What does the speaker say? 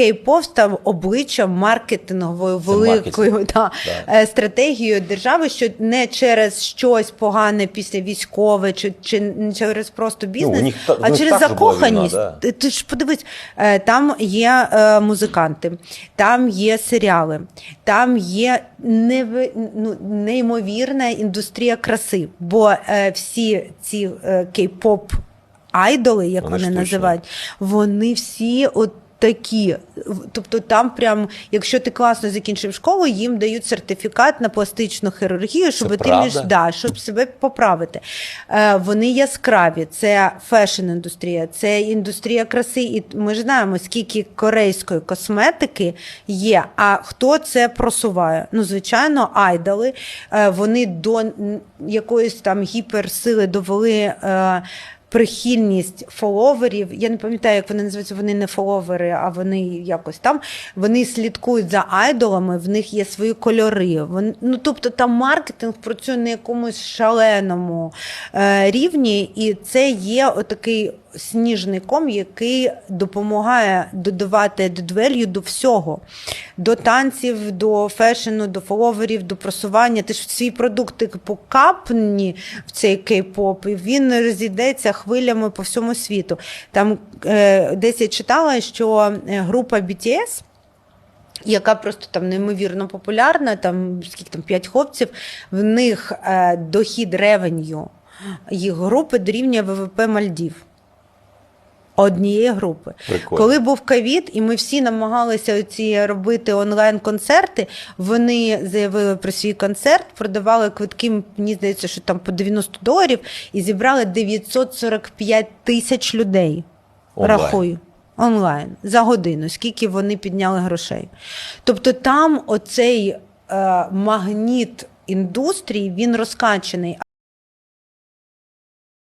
кей-поп став обличчям маркетинговою великою маркетинг. да, Да. е, стратегією держави, що не через щось погане після військове, чи, чи не через просто бізнес, Ну, них а через закоханість. війна, да. Ти- ж подивись, е, там є е, музиканти, там є серіали, там є неви, ну, неймовірна індустрія краси, бо всі ці кей-поп айдоли, як Вони вони, називають, вони всі от. Такі, тобто там прям, якщо ти класно закінчив школу, їм дають сертифікат на пластичну хірургію, щоб ти між да, щоб себе поправити. Е, вони яскраві, це фешн-індустрія, це індустрія краси. І ми ж знаємо, скільки корейської косметики є. А хто це просуває? Ну, звичайно, айдоли. Е, вони до якоїсь там гіперсили довели. Е, Прихильність фоловерів, я не пам'ятаю, як вони називаються. Вони не фоловери, а вони якось там. Вони слідкують за айдолами, в них є свої кольори. Вони, ну тобто там маркетинг працює на якомусь шаленому е, рівні, і це є отакий сніжний ком, який допомагає додавати дедвелью до всього: до танців, до фешену, до фоловерів, до просування. Ти ж свій продукт ти покапні в цей кей-поп, і він розійдеться хвилями по всьому світу. Там е, десь я читала, що е, група BTS яка просто там неймовірно популярна, там скільки там п'ять хлопців, в них е, дохід ревеню їх групи дорівнює ВВП Мальдів. Однієї групи. Прикольно. Коли був ковід, і ми всі намагалися ці робити онлайн-концерти, вони заявили про свій концерт, продавали квитки, мені здається, що там по 90 доларів, і зібрали 945 тисяч людей. Онлайн. Рахую. Онлайн за годину, скільки вони підняли грошей. Тобто там оцей е, магніт індустрії він розкачаний.